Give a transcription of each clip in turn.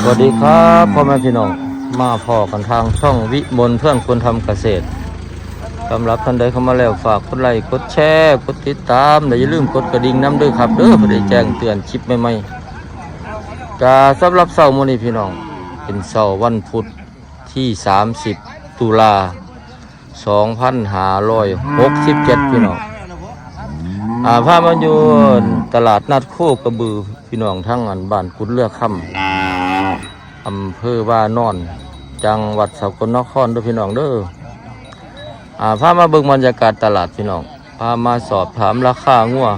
สวัสดีครับพ่อแม่พี่น้องมาพอกันทางช่องวิมลเพื่อนคนทำเกษตรสำหรับท่านใดเข้ามาแล้วฝากกดไลค์กดแชร์กดติดตามและอย่าลืมกดกระดิ่งน้ำด้วยครับเด้อเพื่อแจ้งเตือนคลิปใหม่ๆกาสำหรับเสาร์มื้อนี้พี่น้อง เป็นเสาร์วันพุธที่ 30 ตุลา2567พี่น้องอาพามาอยู่ตลาดนัดโคกระบือพี่น้องทั้งอันบ้านกุดเลือกค่ำ อำเภอว่านอน จังหวัดสกลนครด้วยพี่น้องเด้ออาพามาเบิ่งบรรยากาศตลาดพี่น้องพามาสอบถามราคางัว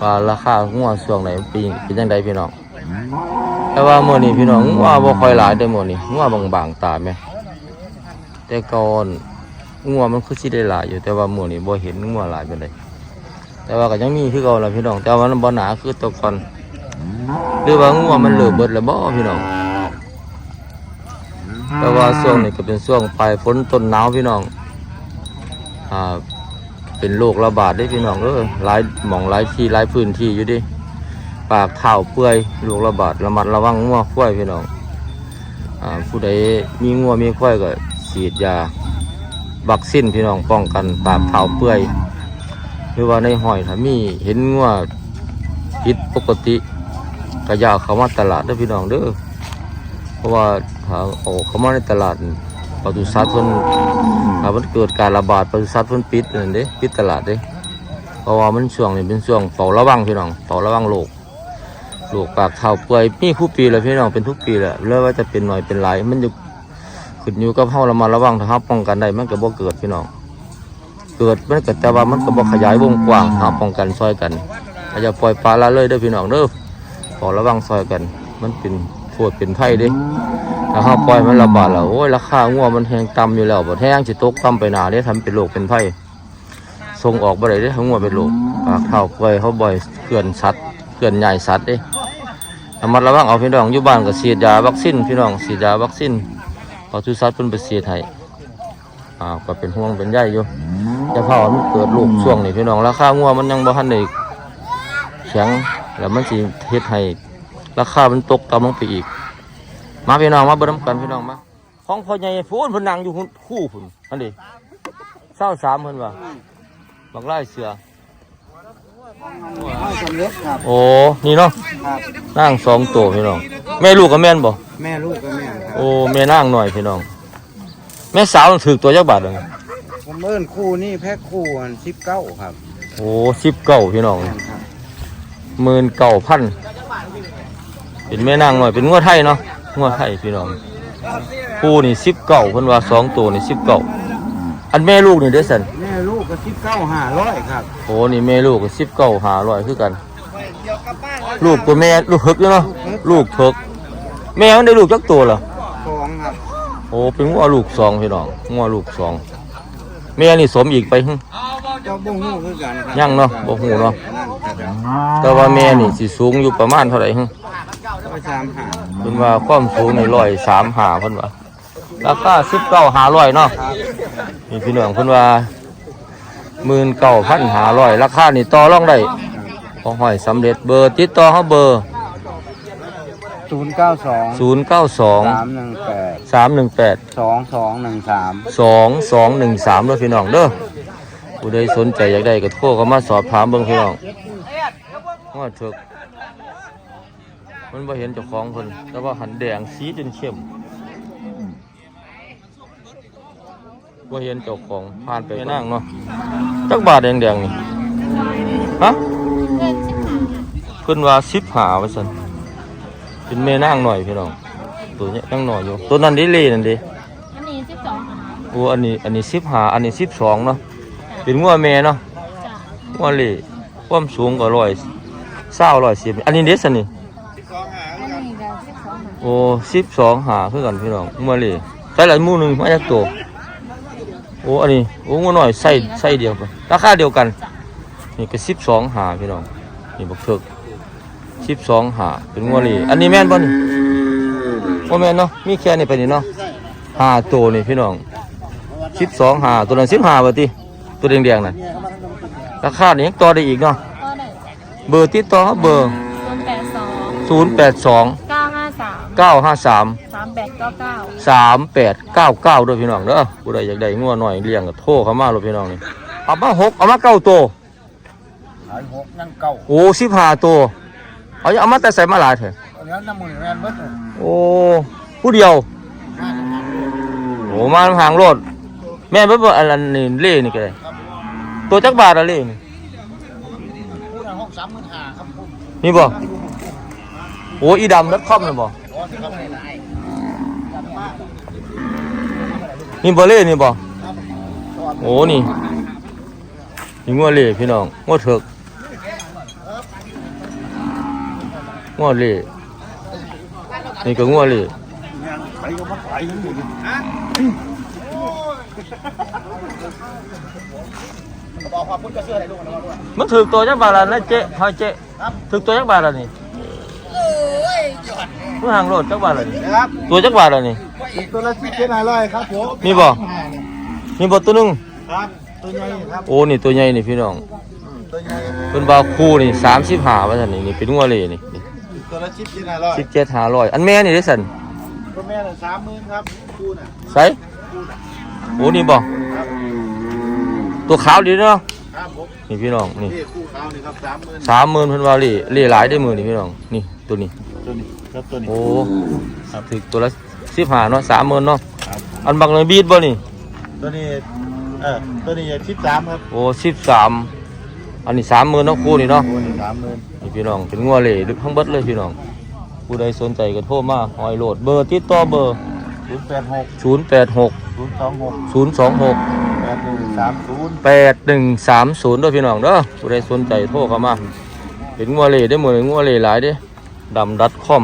ว่าราคางัวช่วงไหนปีเป็นยังไงพี่น้องแต่ว่ามื้อนี้พี่น้องงัวบ่ค่อยหลายได้อมื้อนี้งัวบางๆตาแม่แต่ก่อนงัวมันคือสิได้หลายอยู่แต่ว่ามื้อนี้บ่เห็นงัวหลายเปานใดแต่ว่าก็ยังมีคือเก่าแหละพี่น้องแต่ว่ามันบ่หนาคือตัวก่อน หรือว่างัวมันเหลือเบิดแล้วบ่พี่น้องแต่ว่าช่วงนี้ก็เป็นช่วงปลายฝนต้นหนาวพี่น้องอ่าเป็นโรคระบาดได้พี่น้องเออหลายหม่องหลายที่หลายพื้นที่อยู่ดิปากเท้าเปื่อยโรคระบาดระมัดระวังงัวควายพี่น้องอ่าผู้ใดมีงัวมีควายก็ฉีดยาวัคซีนพี่น้องป้องกันปากเท้าเปื่อยหรือว่าในหอยถ้ามีเห็นงัวผิดปกติ ก็อยาเข้ามาตลาดเด้อพี่น้องเด้อเพราะว่าถ้าเอาเข้ามาในตลาดปศุสัตว์เพิ่นถ้ามันเกิดการระบาดปศุสัตว์เพิ่นปิดนั่นเด้ปิดตลาดเด้เพราะว่ามันช่วงนี้เป็นช่วงเฝ้าระวังพี่น้องเฝ้าระวังโรคโรคปากเท้าเปื่อยมีคู่ปีแล้วพี่น้องเป็นทุกปีแหละเรื่อว่าจะเป็นหน่อยเป็นหลายมันอยู่ขึ้นอยู่กับเฮาเระมัดระวังถ้าเฮาป้องกันได้มันก็บ่เกิดพี่น้องเกิดมันก็แต่ว่ามันก็บอกขยายวงกว้างหาป้องกันซอยกันถ้าจะปล่อยปลาละเลยเด้อพี่น้องเด้อ ขอระวังซอยกัน มันเป็นโทษเป็นไผ่ด้ถ้าเฮาปล่อยมันระบาดแล้วโอ้ยราคางัวมันแพงต่ำอยู่แล้วบ่แห้งสิตกต่ำไปหนาเด้ทำเป็นโรคเป็นไผ่ส่งออกบ่ได้เด้ทั้งงัวเป็นโรคปากเท้าป่วยเขาบ่อยเกลื่อนสัตว์เกลื่อนใหญ่สัตว์ด้ระมัดระวังเอาพี่น้องอยู่บ้านก็ฉีดยาวัคซีนพี่น้องฉีดยาวัคซีนปศุสัตว์เพิ่นไปฉีดให้อ่าก็เป็นห่วงเป็นใยอยู่จะเผามันเกิดลูกช่วงนี้พี่น้องราคางัวมันยังบ่ทันได้แข็ง แล้วมันสิเฮ็ดให้ราคามันตกต่ำลงไปอีก มาพี่น้องมาเบิ่งนำกันพี่น้องมาของพ่อใหญ่พูนเพิ่นนั่งอยู่หุ่นคู่พุ่นอันนี้เศร้าสามเพิ่นว่าบักไล่เสือไม่สำเร็จครับโอ้นี่เนาะครับนั่งสองตัวพี่น้องแม่ลูกกับแม่นบ่แม่ลูกกับแม่ครับโอ้แม่นั่งหน่อยพี่น้อง แม่สาวถือตัวจักบาทเลยผมเอิ้นคู่นี่แพ็คคู่อันสิบเก้าครับ โอ้สิบเก้าพี่น้องแม่นครับ หมื่นเก้าพันเป็นแม่นางหน่อยเป็นงัวไทยเนาะงัวไทยพี่น้องผู้นี่สิบเก้าเพิ่นว่าสองตัวนี่สิบเก้าอันแม่ลูกนี่เด้อสันแม่ลูกก็สิบเก้าห้าร้อยครับโอ้นี่แม่ลูกสิบเก้าหาร้อยคือกัน ลูกตัวแม่ลูกเฮกอยู่เนาะลูกเถกแม่มันได้ลูกจักตัวเหรอสองครับโอ้เป็นงัวลูกสองพี่น้องงัวลูกสองแม่นี่สมอีกไปหึเจ้าบุ้งหูคือกันครับยังเนาะบ่ฮู้เนาะนั่นครับ แต่ว่าแม่นี่สิสูงอยู่ประมาณเท่าไหร่หึร้อยสามห้าเพิ่นว่าความสูงในร้อยสามหาเพิ่นว่าราคาสิบเก้าหาร้อยเนาะนี่พี่น้องเพิ่นว่าหมื่นเก้าพันหาร้อยราคานี่ต่อรองได้พอห้อยสำเร็จเบอร์ติดต่อเขาเบอร์ศูนย์เก้าสองศูนย์เก้าสองสามหนึ่งแปดสามหนึ่งแปดสองสองหนึ่งสามสองสองหนึ่งสามเด้อพี่น้องเด้อผู้ใดสนใจอยากได้ก็โทรเข้ามาสอบถามเบิ่งพี่น้อง ว่าเถกมันบ่เห็นเจ้าของเพิ่นแต่ว่าหันแดงสีจนเข้มว่าเห็นเจ้าของผ่านไปนั่งเนาะจักบาทแดงๆนี่ฮะเพิ่นว่าสิบหาว่าซั่นเป็นแม่นางหน่อยพี่น้องตัวเนี้ยยังหน่อยอยู่ตัวนั้นดิเล่นั่นดิอันนี้สิบสองค่ะโอ้อันนี้อันนี้สิบหาอันนี้สิบสองเนาะเป็นงัวแม่เนาะจ้ะงัวเล่ความสูงก็ร้อย เศร้าร้อยสิบอันนี้เด็ดสันนี่อันนี้ก็สิบสองค่ะโอ้สิบสองหาคือกันพี่น้องงัวเล่ใส่หลายหมู่หนึ่งมาจากตัวโอ้อันนี้โอ้งัวน้อยใส่ใส่เดียวกันราคาเดียวกัน นี่ก็สิบสองหาพี่น้องนี่บักเถิกสิบสองหาเป็นงัวเหลีอันนี้แม่นบ่นี่บ่แม่นเนาะมีแค่นี้ไปนี่เนาะห้าตัวนี่พี่น้องสิบสองหาตัวนั้นสิบห้าบาทติตัวแดงๆน่ะราคานี่ยังต่อได้อีกเนาะก็ได้ เบอร์ติดต่อเบอร์ ศูนย์แปดสองศูนย์แปดสองเก้าห้าเก้าห้าสามสามแปดเก้าเก้าสามแปดเก้าเก้าด้วยพี่น้องเด้อผู้ใดอยากได้งัวหน่อยเลี้ยงก็โทรเข้ามาเลยพี่น้องนี่เอามาหกเอามาเก้าตัวขายหกนั่งเก้าโอ้สิบห้าตัวเอาเอามาแต่ใส่มาหลายเถอะอันนี้น้ำมือแมนเบิดเลยโอ้ผู้เดียวโอ้มาทางโลดแม่นบ่บ่อันนั้นนี่เล่นี่ก็ได้ตัวจักบาทอะเล่นี่พูดในห้องสามหมื่นห้าครับผมนี่บ่โอ้อีดำนัดคอมนี่บ่อ๋อครับนี่บ่เล่นี่บ่โอ้นี่นี่งัวเล่พี่น้องงัวเถิกงัวเล่นี่ก็งัวเล่ไปก็มาไปกันอยู่ บอกความพูดจะเชื่ออะไรลูกนะว่ามันถึกตัวจักบาทละนะเจ๊เฮาเจ๊ถึกตัวจักบาทละนี่เมื่อหางโลดจักบาทละนี่นะครับตัวจักบาทละนี่ตัวละสิบเจ็ดห้าร้อยครับผมมีบ่มีบ่ตัวหนึงครับตัวใหญ่ครับโอ้นี่ตัวใหญ่นี่พี่น้องตัวใหญ่เพิ่นว่าคู่นี่35ว่าซั่นนี่นี่เป็นงัวเล่นี่ตัวละสิบเจ็ดห้าร้อย17 500อันแม่นี่ได้ซั่นตัวแม่ละสามหมื่นครับคู่น่ะไสโอ้นี่บ่ครับ ตัวขาวดีเนาะครับผมนี่พี่น้องนี่นี่คู่เขานี่ครับสามหมื่น30,000เพิ่นว่าเล่เล่หลายได้มือนี่พี่น้องนี่ตัวนี้ ตัวนี้ครับตัวนี้โอ้ถึกตัวละ15เนาะ30,000เนาะครับอันบักเลยบีดบ่นี่ตัวนี้เออตัวนี้สิบสามครับโอ้13อันนี้30,000เนาะคู่นี่เนาะตัวนี้สามหมื่นนี่พี่น้องเป็นงัวเหล่ลึกทั้งเบิดเลยพี่น้องผู้ใดสนใจก็โทรมาหอยโหลดเบอร์ติดต่อเบอร์ศูนย์แปดหก086ศูนย์สองหก 026แปดหนึ่งสามศูนย์8130ด้วยพี่น้องเด้อผู้ใดสนใจโทรเข้ามาเป็นงัวเหล่ได้หมดเลยงัวเหล่หลายเด้ดำดัดคอม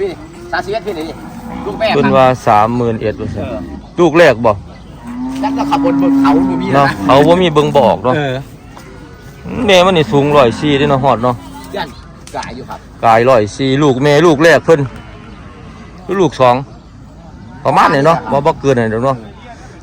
พี่สาเสียพี่นี่ลูกแม่เพิ่นว่า31,000เอ็ดว่าซั่นลูกแรกบ่จักก็ขับบนบนเขาอยู่พี่เนาะนะเขาบ่มีเบิ่งบอกเนาะเออแม่มันนี่สูง104เด้เนาะฮอดเนาะยันกายอยู่ครับกาย104ลูกแม่ลูกแรกเพิ่นหรือลูกสองประมาณนี้เนาะบ่บ่เกินนั่นดอกเนาะ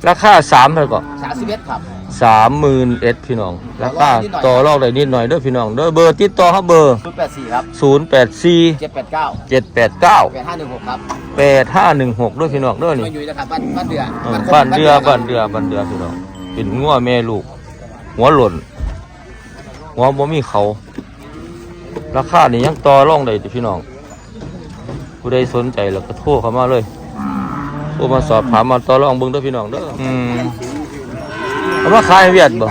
ราคา3เท่าก็สาสิบเอ็ดครับ สามหมื่นเอ็ดพี่น้อง ราคาต่อรองได้นิดหน่อยเด้อพี่น้องเด้อเบอร์ติดต่อครับเบอร์ศูนย์แปดสี่ครับศูนย์แปดสี่เจ็ดแปดเก้าเจ็ดแปดเก้าแปดห้าหนึ่งหกครับแปดห้าหนึ่งหกด้วยพี่น้องเด้อนี่มาอยู่นะครับบ้านบ้านเดือเออบ้านเรือบ้านเรือบ้านเรือพี่น้องเป็นงัวแม่ลูก หัวหล่น หัวบ่มีเขา ราคานี่ยังต่อรองได้เด้อพี่น้องผู้ใดสนใจแล้วก็โทรเข้ามาเลย โทรมาสอบถามมาต่อรองเบิ่งเด้อพี่น้องเด้ออืมเอามาขายให้เวียดบ่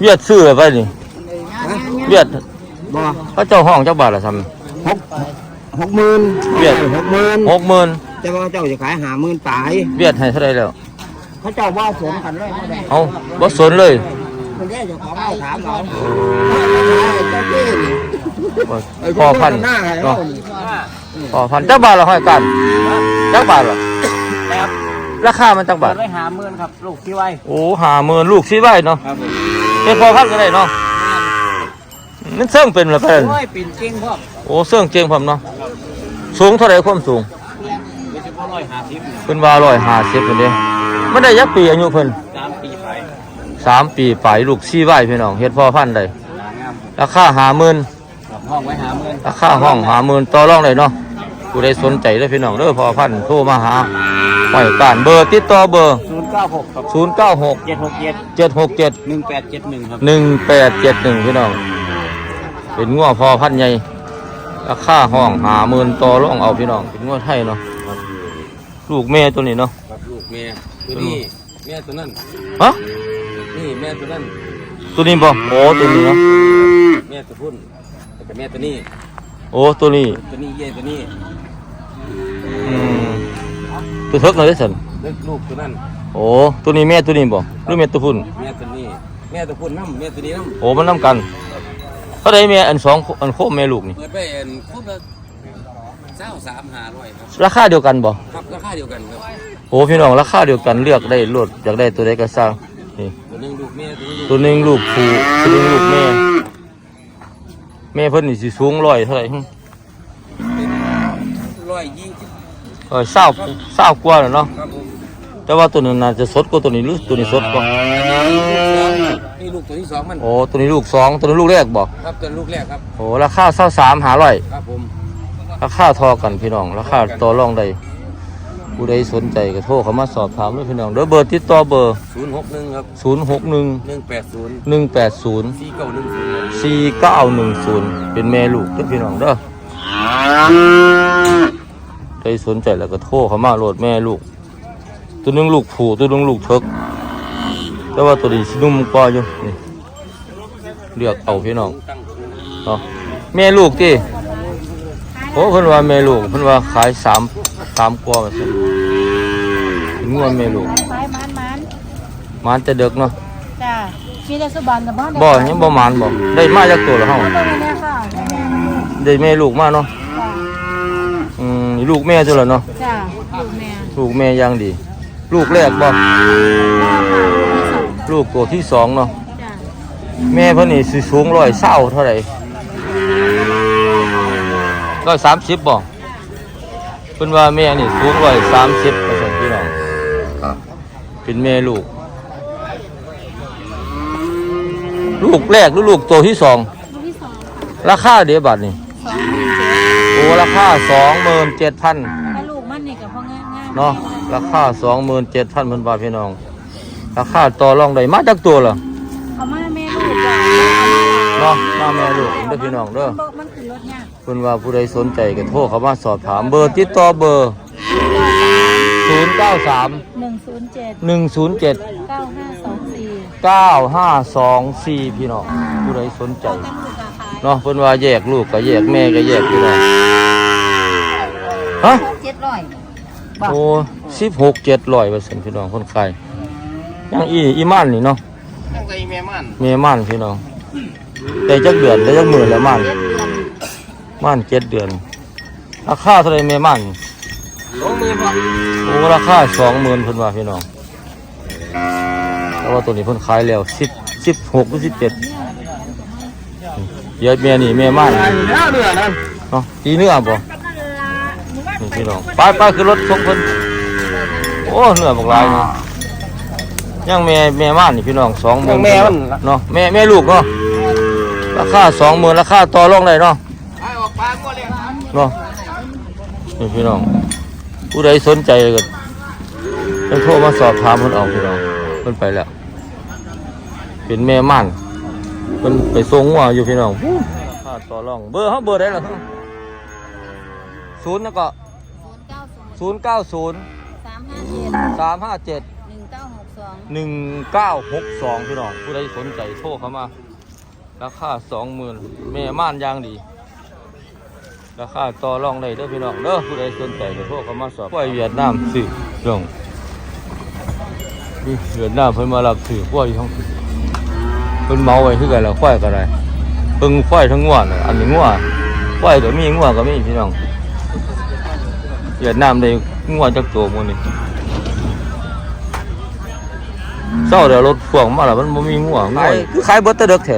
เวียดซื้อไปนี่เวียดบ่เขาเจ้าห้องเจ้าบาทละซ้หกหกหมื่นำเวียดหกหมื่นหกหมื่นแต่ว่าเจ้าจะขายหาหมื่นปลายเวียดให้เท่าไรแล้วเขาเจ้าว่าสมกันเลยเอาบ่สนเลยคนแรกจะของเราถามเราเจ้าเจ้นี่พอพันหน้าให้เนาะเราพอพันเจ้าบาทละห้อยกันเจ้าบาทละครับราคามันจักบาทได้หาหมื่นครับ ลูกที่ไว้โอ้หาหมื่นลูกสิไว้เนาะครับผมเป็นพอพันก็ได้เนาะนั่นเสื่องเป็นเหรือเพิ่นโอ้ยปิ่นเก่งพ่อโอ้เสื่องเจียงผมเนาะสูงเท่าไรความสูงโดยเฉพาะร้อยหาสิบเพิ่นว่าร้อยห้าสิบเพิ่นเด้มันได้ยักปีอายุเพิ่นสามปีไปสามปีไปลูกสี่ไว้พี่น้องเฮ็ดพอพันได้หางามราคาหาหมื่นห้องไว้หาหมื่นราคาห้องหาหมื่นต่อรองเลยเนาะ ผู้ใดสนใจเด้อพี่น้องเด้อพอพันธุ์โทรมาหาหอยการเบอร์ติดต่อเบอร์ ศูนย์เก้าหกครับ0 9 6 เจ็ดหกเจ็ด7 6 7 หนึ่งแปดเจ็ดหนึ่งครับ1 8 7 1พี่น้อง เป็นงัวพอพันธุ์ใหญ่ราคาห้องหาหมื่นต่อรองเอาพี่น้อง เป็นงัวไทยเนาะลูกแม่ตัวนี้เนาะครับลูกแม่ตัวนี้แม่ตัวนั้นฮะนี่แม่ตัวนั้นตัวนี้บ่โอ้ตัวนี้เนาะแม่ตัวพุ่นแล้วก็แม่ตัวนี้ โอ้ตัวนี้ตัวนี้เย่ตัวนี้อืมตัวเทิกหน่อยได้สันเล็กลูกตัวนั้นโอ้ตัวนี้แม่ตัวนี้บ่หรือแม่ตัวพุ่นแม่ตัวนี้แม่ตัวพุ่นน้ำแม่ตัวนี้น้โอ้มันนํกันเท่าไดแม่อันสองอันโคมแม่ลูกนี่ำเปิดไปเอ็นครบละเจ้าสามหาร้อยครับราคาเดียวกันบ่ครับราคาเดียวกันครับโอ้พี่น้องราคาเดียวกันเลือกได้รถอยากได้ตัวใดก็สร้างนี่ตัวหนึงลูกแม่ตัวนี้ลูกตัวหนึงลูกผู้ตัวหนึงลูกแม่ แม่เพิ่นนี่สิสูงร้อยเท่าไหร่หึร้อยยี่สิบเออเศร้าเศร้ากว่าแล้วเนาะครับผมแต่ว่าตัวนึงน่าจะสดกว่าตัวนี้หรือตัวนี้สดกว่านี่ลูกตัวที่สองมันโอ้ตัวนี้ลูกสองตัวนี้ลูกแรกบ่ครับตัวลูกแรกครับโอ้ราคาเศร้าสามหาร้อยครับผมตราคาทอกันพี่น้องราคาต่อรองได้ ผู้ใดสนใจก็โทรเข้ามาสอบถามด้วยพี่น้องเดี๋ยวเบอร์ติดต่อเบอร์ ศูนย์หกหนึ่งครับ061 หนึ่งแปดศูนย์180 สี่เก้าหนึ่งศูนย์สี่เก้าหนึ่งศูนย์เป็นแม่ลูกเด้อพี่น้องเด้อใครสนใจแล้วก็โทรเข้ามาโหลดแม่ลูก ตัวหนึงลูกผูตัวหนึงลูกเทิกแต่ว่าตัวนี้สินุ่มกว่าอยู่นี่เลือกเอาพี่น้องตั้งครูเนาะแม่ลูกที่โอ้เพิ่นว่าแม่ลูกเพิ่นว่าขายสามสามกว่าว่าซั่นถึ งว่าแม่ลูกไปมันมันมันจะเด็กเนาะจ้ามีแต่สุบันกับบ้านบ่ยังบ่มานบ่ได้มาจากตัวแล้วเฮาตัวนี้ค่ะได้แม่ลูกมาเนาะจ้าอืมนี่ลูกแม่ตัวละเนาะจ้าลูกแม่ลูกแม่ย่างดี ลูกแรกบ่ลูกตัวที่สองเนาะจ้าแม่เพิ่นนี่สิสูงร้อยเศร้าเท่าไหร่ร้อยสามสิบบ่เพิ่นว่าแม่นี่สูงร้อยสามสิบ เป็นแม่ลูก ลูกแรกหรือลูกตัวที่สองลูกที่สองค่ะราคาเดียบัตรนี่สองหมื่นเจ็ดโอ้ราคาสองหมื่นเจ็ดพันถ้าลูกมันนี่กับพ่องามงามเนาะราคาสองหมื่นเจ็ดพันเพิ่นบาทพี่น้อง ราคาต่อรองได้มาจากตัวเหรอเอามาแม่ลูกจ้าเนาะมาแม่ลูกเด้อพี่น้องเด้อบอกมันคือรถเนี่ยเพิ่นว่าผู้ใดสนใจก็โทรเข้ามาสอบถามเบอร์ติดต่อเบอร์ 093หนึ่งศูนย์เจ็ด107เก้าห้าสองสี่9524พี่น้องผู้ใดสนใจตั้งลูกราคาเนาะเพิ่นว่าแยกลูกก็แยกแม่ก็แยกพี่น้องฮะเจ็ดร้อยโอ้16 700เปอร์เซ็นต์พี่น้องคนขายยังอีอีม่านนี่เนาะตั้งใจแม่มันแม่ม่านพี่น้องได้จักเดือนได้จักหมื่นแล้วม่านเจ็ดเดือนม่านเจ็ดเดือนราคาเท่าไหรแม่ม่าน สองหมื่นบาทโอ้ราคาสองหมื่นเพิ่นว่าพี่น้องแต่ว่าตัวนี้เพิ่นขายแล้วสิบสิบหกหรือสิบเจ็ดเดี๋ยวแม่นี่แม่ม่านไอ้เนื้อเนื้อนั่นเนาะตีเนื้อบ่นี่พี่น้องไปไปคือรถส่งเพิ่นโอ้เนื้อบักหลายเนาะยังแม่แม่ม่านนี่พี่น้องสองหมื่นเนาะแม่แม่ลูกเนาะราคาสองหมื่นราคาต่อรองได้เนาะไอ้ออกปลาก็เลยเนาะนี่พี่น้อง ผู้ใดสนใจก็ต้องโทรมาสอบถามเพิ่นเอาพี่น้องเพิ่นไปแล้ว เป็นแม่ม่านเพิ่นไปส่งหัวอยู่พี่น้องราคาต่อรอง เบอร์เฮาเบอร์ได้ล่ะศูนย์แล้วก็ศูนย์เก้าศูนย์ศูนย์เก้าศูนย์สามห้าเจ็ดหนึ่งเก้าหกสองพี่น้องผู้ใดสนใจโทรเข้ามา ราคาสองหมื่นแม่ม่านยางดี ราคาต่อรองได้เด้อพี่น้องเด้อผู้ใดสนใจก็โทรเข้ามาสอบกล้วยเวียดนามซื้อลงนี่เวียดนามเพิ่นมารับซื้อกล้วยอยู่ห้องเพิ่นเมาไว้คือกันแล้วควายก็ได้เพิ่งควายทั้งงัวน่ะอันนี้งัวควายก็มีงัวก็มีพี่น้องเวียดนามได้งัวจักตัวหมื้อนี้เศร้าเดี๋ยวรถพ่วงมาแล้วมันบ่มีงัวงัวคือขายเบิดแตะเด็กแท้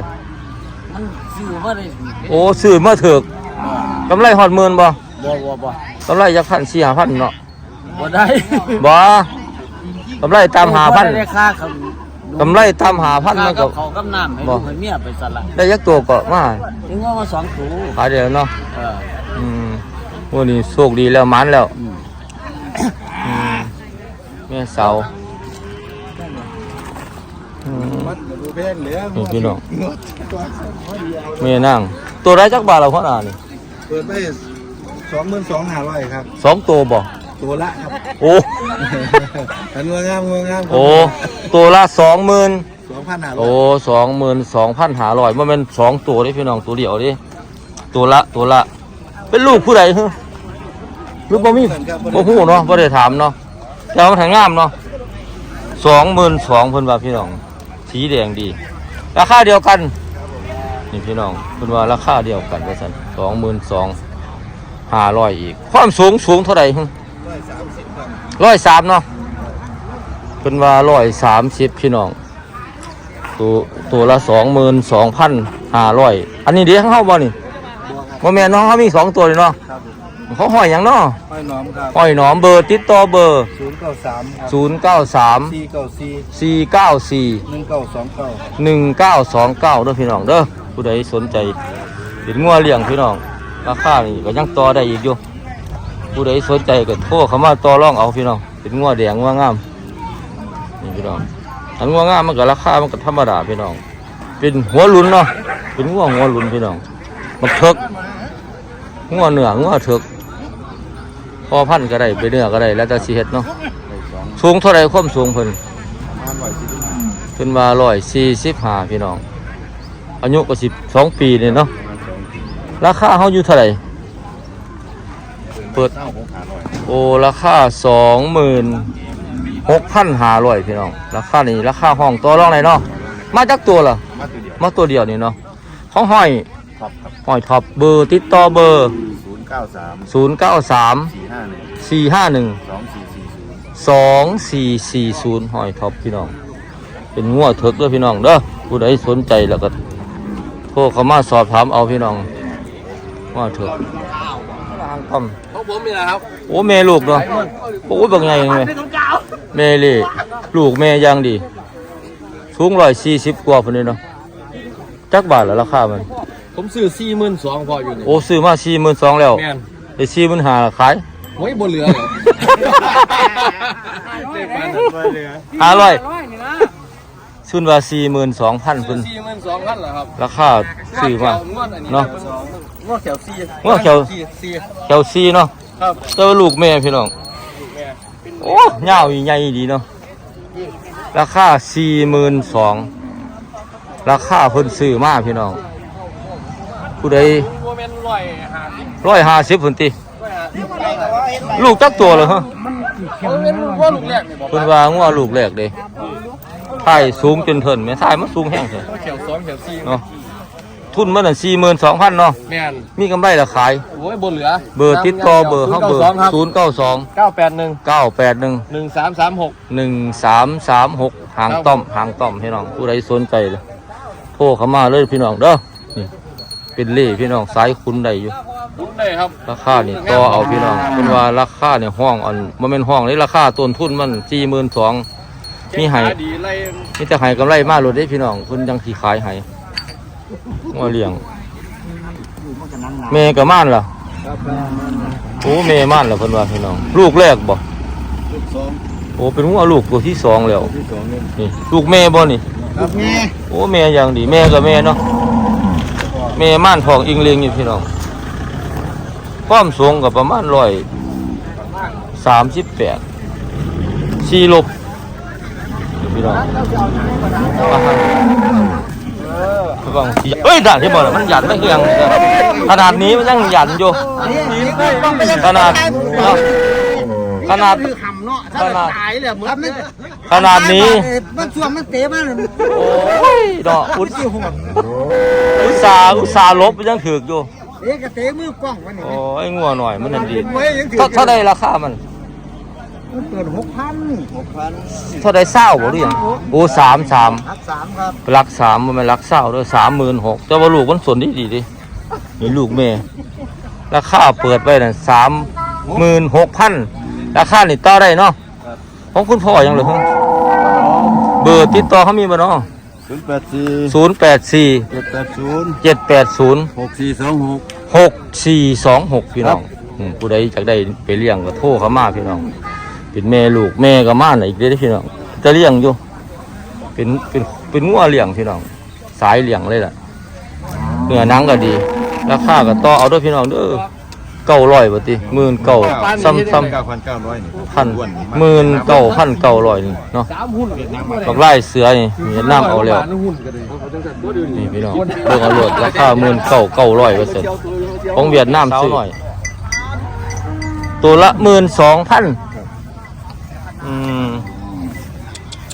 มันซื้อมาได้โอ้ซื้อมาเถิก กำไรฮอดหมื่นบ่บ่บ่บ่กำไรจักพันสี่ห้าพันเนาะบ่ได้บ่กำไรตามหาพันได้ค่าคกำไรตามหาพันค่ามันกัก็บเขากับน้ำให้บ่ลูกให้เมียไปสละได้ยักตัวก็มาถึงว่ามาสองตัวขายเดียวเนาะเอออืมวันนี้โชคดีแล้วหมันแล้วอืมอืมแม่เสาอืมมันดูแพงเหลือนี่พี่น้องแม่นั่งตัวไรจักบาทเราพ่อนานี่ เปิดไปสองหมื่นสองห้าร้อยครับสองตัวบ่ตัวละครับโอ้ อันงัวงามงัวงามโอ้ ตัวละสองหมื่นสองพันห้าร้อโอ้ยสองหมื่นสองพันหาร้อยมันเป็นสองตัวเด้พี่น้องตัวเดียวเดิตัวละตัวละ เป็นลูกผู้ใดฮะลูกบ่มีบ่ฮู้เนาะบ่ได้ถามเนาะแต่ว่ามันถังงามเนาะสองหมื่นสองเพิ่นว่าพี่น้อง สีแดงดี ราคาเดียวกัน นี่พี่น้องเพิ่นว่าราคาเดียวกันว่าซั่น สองหมื่นสองห้าร้อยอีก ความสูงสูงเท่าไหร่ฮะร้อยสามสิบครับร้อยสามเนาะเป็นว่าร้อยสามสิบพี่น้อง ตัวตัวละสองหมื่นสองพันห้าร้อยอันนี้เดี๋ยวเข้าบ่นี่บ่แม่นเน้องเขามีสองตัวเลยเนาะครับผมเขาห้อยอย่างเนาะห้อยน้อมครับห้อยหนอมเบอร์ติดต่อเบอร์ศูนย์เก้าสามครับศูนย์เก้าสามสี่เก้าสี่สี่เก้าสี่หนึ่งเก้าสองเก้าหนึ่งเก้าสองเก้าเด้อพี่น้องเด้อผู้ใดสนใจ เห็นงัวเลี้ยงพี่น้อง ราคานี่ก็ยังต่อได้อีกอยู่ ผู้ใดสนใจก็โทรเข้ามาต่อรองเอาพี่น้อง เป็นงัวแดงงัวงามนี่พี่น้องอันงัวงามมันก็ราคา มันก็ธรรมดาพี่น้อง เป็นหัวลุนเนาะ เป็นงัวหัวลุนพี่น้องมันเถิกงัวเหนืองัวเถิกพอพันก็ได้ไปเนื้อก็ได้แล้วแต่สิเฮ็ดเนาะ สูงเท่าไรความสูงเพิ่นประมาณร้อยสิบเพิ่นว่าร้อยสี่สิบห้าพี่น้อง อายุก็สิบสองปีเนี่ยเนาะ ระมาณสองปีราคาเขาอยู่เท่าไหร่ เปิดเศร้าหกหาร้อยโอ้ราคาสองหมื่นหกพันห้าร้อยพี่น้อง ราคานี่ราคาห้องตัวรองไหนเนาะ มาจากตัวเหรอ มาตัวเดียวมาตัวเดียวนี่เนาะของห้อยครับครับห้อยท็อปเบอร์ติดต่อเบอร์ศูนย์เก้าสามศูนย์เก้าสามสี่ห้าหนึ่งสี่ห้าหนึ่ง สองสี่สี่ศูนย์สองสี่สี่ศูนย์ห้อยท็อปพี่น้อง เป็นงัวเถิกเด้อพี่น้องเด้อผู้ใดสนใจแล้วก็โทรเข้ามาสอบถามเอาพี่น้อง ว่าเถิกต้อมของผมนี่แหละครับโอ้แม่ลูกเนาะโอ้ยบางไงไงแม่เลยลูกแม่ย่างดี สูงร้อยสี่สิบกว่าพอดีเนาะจักบาทละราคามัน ผมซื้อสี่หมื่นสองพออยู่นี่โอ้ซื้อมาสี่หมื่นสองแล้วแม่นได้สี่หมื่นห้าขายโอ้ยบนเรือหรอห้าร้อยซุนว่าสี่หมื่นสองพันเพิ่นสี่หมื่นสองพันเหรอครับราคาซื้อมาเนาะ งวดแถวสี่งวดแถวสี่สี่แถวซีเนาะครับเจ้าลูกแม่พี่น้องโอ้ยาวอีใหญ่ดีเนาะ ราคาสี่หมื่นสอง ราคาเพิ่นซื้อมาพี่น้อง ผู้ใดโมเมนต์ร้อยห้าสิบร้อยห้าสิบพุ่นติร้อยห้าสิบลูกจักตัวเลยฮะโมเมนต์ว่าลูกแรกนี่บอกเพิ่นว่างัวลูกแรกเด้ถ่ายสูงจนเถินแม่ถ่ายมันสูงแห้งเถอะ ว่าแถวสองแถวสี่เนาะ ทุนมันน่ะสี่หมื่นสองพันเนาะแม่นมีกำไรละขาย โอ้ยบนเหลือเบอร์ติดต่อเบอร์เขาเบอร์สองครับศูนย์เก้าสองเก้าแปดหนึ่งเก้าแปดหนึ่งหนึ่งสามสามหกหนึ่งสามสามหกหางต้อมหางต้อมพี่น้องผู้ใดสนใจเลยโทรเข้ามาเลยพี่น้องเด้อนี่เป็นเล่พี่น้องสายคุณได้อยู่รู้ได้ครับราคานี่ต่อเอาพี่น้องเป็นว่าราคาเนี่ยห้องอันมันเป็นห้องนี่ราคาต้นทุนมันสี่หมื่นสองมีให้เก่งขาดีไล่ มีแต่ให้กำไรมากเลยได้พี่น้องคุณยังที่ขายให้ ว่าเลี้ยง แม่กับม่านล่ะโอ้แม่ม่านล่ะเพิ่นว่าพี่น้อง ลูกแรกบ่ลูกสองโอ้เป็นหัวลูกตัวที่สองแล้วที่สองนี่นี่ลูกแม่บ่นี่ครับแม่โอ้แม่อย่างดีแม่กับแม่เนาะแม่ม่านทองอิงเลียงอยู่พี่น้องความสูงกับประมาณร้อยสามสิบแปดสี่ลบนี่พี่น้องระวังสิเอ้ ยด่านที่บอกมันหยันไม่เคืองขนาดนี้มันยังหยันอยู่ ขนาดเนาะขนาด คือคำเนาะขนาดตายเลยเหมือนขนาดนี้มันช่วงมันเตะมาเลยโอ้ยดอกอุตอุตสาห์อุตสาห์ลบมันยังถือกอยู่เตะกระเตะมือกล้องวันนี้โอ้ยงัวหน่อยมันนั่นดีเว้ยยังถือ เท่าเท่าใดราคามัน มันเปิดหกพันหกพันเท่าใดเศร้าบ่หรือยังโอ้สามสามพักสามครับรักสามมันไม่รักเศร้าด้วยสามหมื่นหกแต่ว่าลูกมันสนดีดีดินี่ลูกแม่ราคาเปิดไปนั่นสามหมื่นหกพันราคานี่ต่อได้เนาะของคุณพ่อยังเหรือเบอร์ติดต่อเขามีบ่เนาะศูนย์แปดสี่ศูนย์แปดสี่เจ็ดแปดศูนย์เจ็ดแปดศูนย์หกสี่สองหกหกสี่สองหกพี่น้องอืมผู้ใดอยากได้ไปเลี้ยงก็โทรเข้ามาพี่น้อง เป็นแม่ลูกแม่ก็มาหน่อยอีกเด้อพี่น้องจะเลี้ยงอยู่ เป็นเป็นเป็นงัวเลี้ยงพี่น้องสายเลี้ยงเลยล่ะเนื้อหนังก็ดี ราคาก็ต่อเอาด้วยพี่น้องเด้อเก้าร้อยบาทีหมื่นเก้าซ้ำซ้เก้าพันเก้าร้อยนี่ำพันหมื่นเก้าพันเก้าร้อยนี่เนาะสามหุ้นเวียดนามดอกไล่เสือนี่มีน้ำเอาแล้วนี่พี่น้องเบิ่งเอาโลดราคาหมื่นเก้าเก้าร้อยเปอร์เซ็นต์ของเวียดนามซื้อหน่อยตัวละหมื่นสองพัน อืม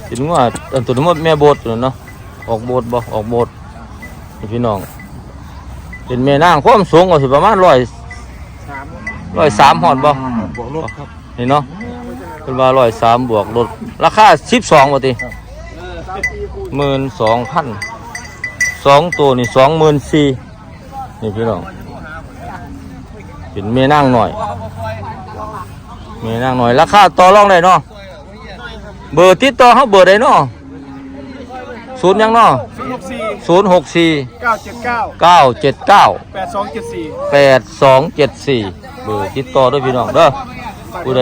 ถึงว่าอันตัวนี้มันแม่โบดอยู่เนาะออกโบดบ่ออกโบดนี่พี่น้องเป็นแม่นางความสูงก็สิประมาณร้อยร้อยสามหอดบ่บวกลบครับนี่เนาะเป็นว่าร้อยสามบวกลดราคาสิบสองบาทหมื่นสองพันสองตัวนี่สองหมื่นสี่นี่พี่น้องเป็นเมียนั่งหน่อยเมียนั่งหน่อยราคาต่อรองได้เนาะ เบอร์ติดต่อเขาเบอร์ใดเนาะศูนย์ยังเนาะศูนย์หกสี่ศูนย์หกสี่เก้าเจ็ดเก้าเก้าเจ็ดเก้าแปดสองเจ็ดสี่แปดสองเจ็ดสี่เบอร์ติดต่อด้วยพี่น้องเด้อผู้ใด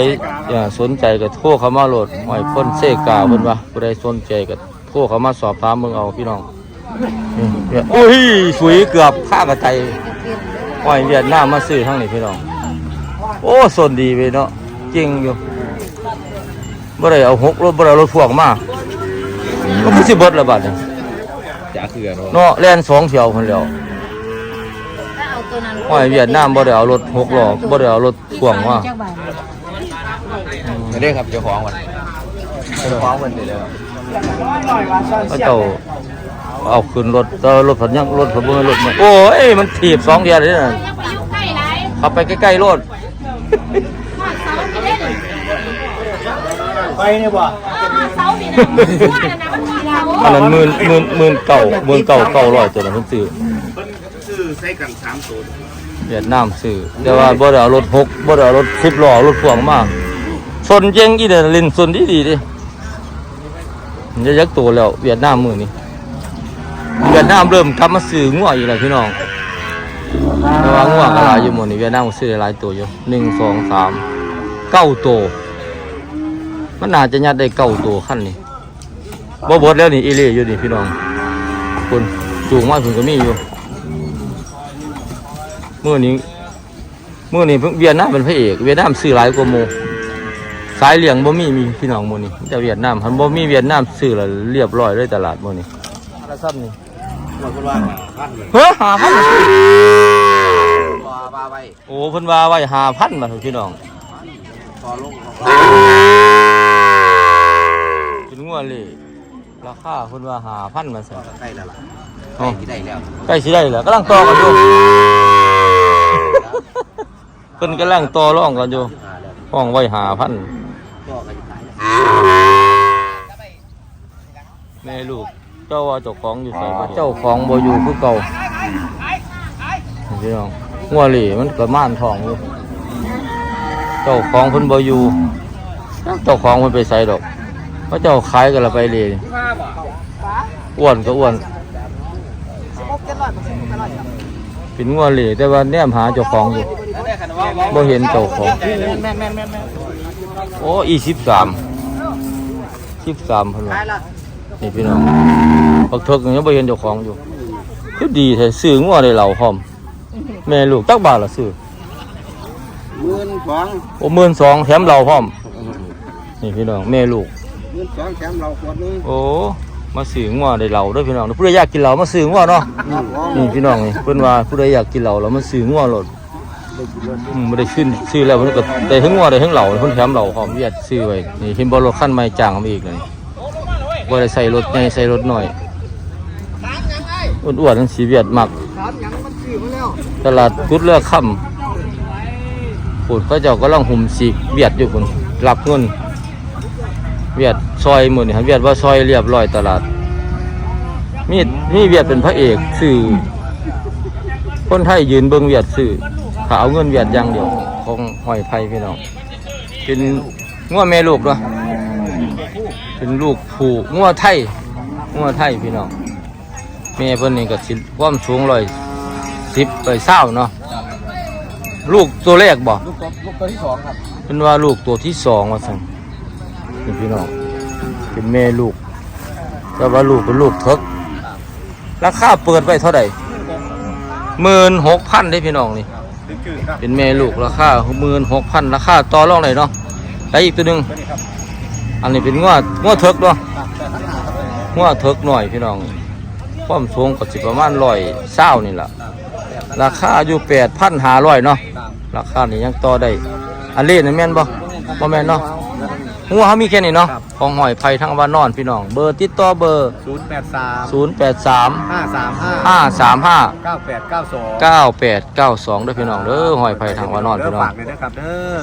อยากสนใจก็โทรเข้ามาโหลดหอยพ่นเซกาเพิ่นว่าผู้ใดสนใจก็โทรเข้ามาสอบถามเบิ่งเอาพี่น้องนี่เนี่ยอุ้ยสวยเกือบฆ่ากระใจหอยเวียดนามมาซื้อทั้งนี้พี่น้อง โอ้สนดีไปเนาะจริงอยู่ บ่ได้เอาหกรถบ่ได้เอารถพ่วงมาก็คือสิเบิดละบาดเนี่ยจ๋าเกลือเนาะเนาะแล่นสองเที่ยวคนแล้วถ้าเอาตัวนั้นหอยเวียดนามบ่ได้เอารถหกล้อบ่ได้เอารถพ่วงมาจักบาทไม่ได้ครับเจ้าของวันเจ้าของวันเดียวพระเจ้าเอาขึ้นรถเออรถผันยังรถผันบ่แม่นรถมันโอ้ยมันถีบสองเดียวเลยนะยังไปยุ่งใกล้ไรขับไปใกล้ๆรถ หอดเสาที่เล่น ไปเนี่ยบ่เออหอดเสานี่นะว่าน่ะนะมันหอดเสาอันนั้นหมื่นหมื่นหมื่นเก่าหมื่นเก่าเก้าร้อยตัวนั้นเพิ่นซื้อซื้อใส่กันสามตัวเวียดนามซื้อแต่ว่าบ่ได้เอารถหกบ่ได้เอารถสิบล้อรถพ่วงมาชนเจงอีเดนลินชนดีดีๆดิมันจะยักตัวแล้วเวียดนามมื้อนี้เวียดนามเริ่มกลับมาซื้องัวอีกแล้วพี่น้องแต่ว่างัวก็หลายอยู่หมดนี่เวียดนามก็ซื้อได้หลายตัวอยู่หนึ่งสองสามเก้าตัว มันน่าจะยัดได้เก้าตัวขั้นนี้บ่บดแล้วนี่อีเล่อยู่นี่พี่น้องคุณจูงมาถึงก็มีอยู่เมื่อนี้เมื่อนี้เวียดนามเป็นพระเอกเวียดนามซื้อหลายกว่าโมสายเหลียงบ่มีมีพี่น้องโมนี่แต่เวียดนามคันบ่มีเวียดนามซื้อแล้วเรียบร้อยเลยตลาดโมนี่อะไรซ้ำนี่เราก็ว่าพันเลยเฮ้อหาพันบ้าไปโอ้เพิ่นว่าไว้หาพันมาพี่น้องต่อลง เป็นงัวเลยราคาเพิ่นว่าหาพันมาซะใกล้แล้วล่ะอ๋อที่ได้แล้วใกล้สิได้แล้วกำลังต่อกันอยู่เพิ่นกำลังต่อรองกันอยู่ห้องไว้หาพันก็กันขายแม่ลูกเจ้าว่าเจ้าของอยู่ใส่เจ้าของบ่อยู่คือเก่าพี่น้องงัวเหล่มันก็ม่านทองอยู่เจ้าของเพิ่นบ่อยู่เจ้าของเพิ่นไปใส่ดอก เพราะเจ้าขายกันละไปเลยอ้วนก็อ้วนเป็นงัวเหล่แต่ว่าแนมหาเจ้าของอยู่บ่เห็นเจ้าของโอ้อีสิบสามสิบสามพันวะนี่พี่น้องปักเถิกยังบ่เห็นเจ้าของอยู่ คือดีแท้ซื้องัวได้เหล่าพร้อม แม่ลูกตักบาทละซื้อหมื่นสองโอ้หมื่นสองแถมเหล่าพร้อม นี่พี่น้องแม่ลูก หมื่นสองแถมเราขวดนึงโอ้ มาซื้องัวได้เหล่าเด้วยพี่น้องผู้ใดอยากกินเหล่ามาซื้องัวเนาะ นี่พี่น้องนี่เพิ่นว่าผู้ใดอยากกินเหล่าแล้วมาซื้องัวโลดอืมบ่ได้ขึ้นซื้อแล้วเพิ่นก็ได้ทั้งงัวได้ทั้งเหล่าเพิ่นแถมเหล่าพร้อมเวียดซื้อไว้ นี่เห็นบ่รถคันใหม่จ้างมาอีกเลยบ่ได้ใส่รถใหญ่ใส่รถน้อยอ้วนๆทั้งสีเวียดมักตลาดกุดเลือกค่ำพุ่นเขาเจ้าก็ลังหุ่มสีกเวียดอยู่พุ่นรับเงินเวียด ซอยหมดนี่ฮะเวียดว่าซอยเรียบร้อยตลาด มีมีเวียดเป็นพระเอกสื่อคนไทยยืนเบิ้งเวียดสื่อขาเอาเงินเวียดอย่างเดียวของหอยไผ่พี่น้องเป็นงัวแม่ลูกด้วยเป็นลูกผูงัวไทยงัวไทยพี่น้องแม่เพิ่นนี่ก็สิความสูงร้อยสิบไปเศร้าเนาะลูกตัวแรกบ่ลูกตัวลูกตัวที่สองครับเป็นว่าลูกตัวที่สองว่าสั่งนี่พี่น้อง เป็นแม่ลูก แต่ว่าลูกเป็นลูกเทิกราคาเปิดไว้เท่าไหร่หมื่นหกพันได้พี่น้องนี่ เป็นแม่ลูกราคาหมื่นหกพันราคาต่อรองไหนอยเนาะได้อีกตัวหนึ่งอันนี้เป็นง้อง้อเทิกเนาะง้อเทิกหน่อยพี่น้องความสูงก็สิประมาณร้อยเศร้านี่แหละราคาอยู่แปดพันหาร้อยเนาะราคานี่ยังต่อได้อันเล่นี่แม่นบ่บ่แม่นเนาะหัวเขามีแค่นี้เนาะ ของหอยไผ่ทั้งบ้านนอนพี่น้อง เบอร์ติดต่อเบอร์ ศูนย์แปดสาม083 ห้าสามห้า535 เก้าแปดเก้าสอง9892ด้วยพี่น้องเด้อหอยไผ่ทางบ้านนอนเด้อพี่น้อง ฝากเลยนะครับเด้อ